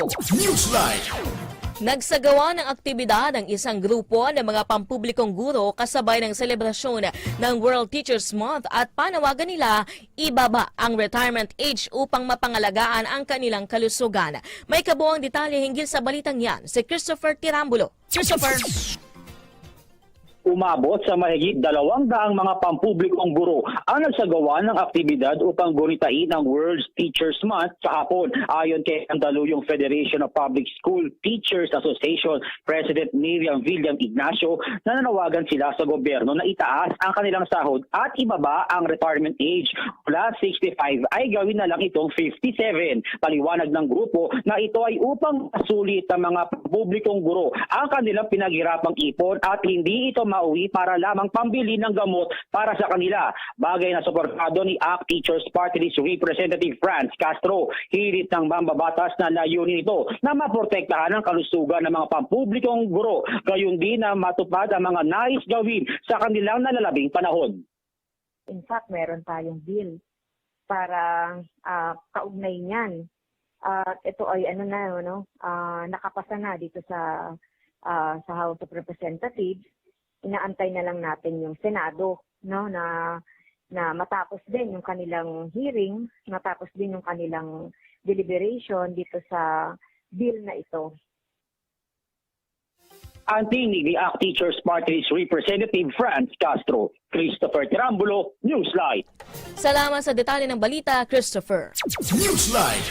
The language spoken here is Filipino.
Newsline. Nagsagawa ng aktibidad ang isang grupo ng mga pampublikong guro kasabay ng selebrasyon ng World Teachers Month at panawagan nila ibaba ang retirement age upang mapangalagaan ang kanilang kalusugan. May kabuang detalye hinggil sa balitang yan si Christopher Tirambulo. Christopher! Umabot sa mahigit dalawang daang mga pampublikong guro ang nagsagawa ng aktibidad upang gunitain ang World Teachers Month sa hapon. Ayon kay Andaluyong Federation of Public School Teachers Association President Miriam William Ignacio, nananawagan sila sa gobyerno na itaas ang kanilang sahod at ibaba ang retirement age mula 65 ay gawin na lang itong 57. Paliwanag ng grupo na ito ay upang masulit ng mga publikong guro ang kanilang pinaghirapang ipon at hindi ito mauwi para lamang pambili ng gamot para sa kanila. Bagay na suportado ni ACT Teachers Party List Representative Franz Castro. Hirit ng mambabatas na layunin ito na maprotektahan ang kalusugan ng mga pampublikong guro. Gayon din na matupad ang mga nais gawin sa kanilang nalalabing panahon. In fact, meron tayong bill para ah, kaugnay niyan. At ito ay ano na ano, ah, nakapasa na dito sa ah, sa House of Representatives. Inaantay na lang natin yung Senado, no, na na matapos din yung kanilang hearing, matapos din yung kanilang deliberation dito sa bill na ito. Ang tinig ni ACT Teachers Party List Representative Franz Castro. Christopher Tirambulo, Newsline. Salamat sa detalye ng balita, Christopher. Newsline.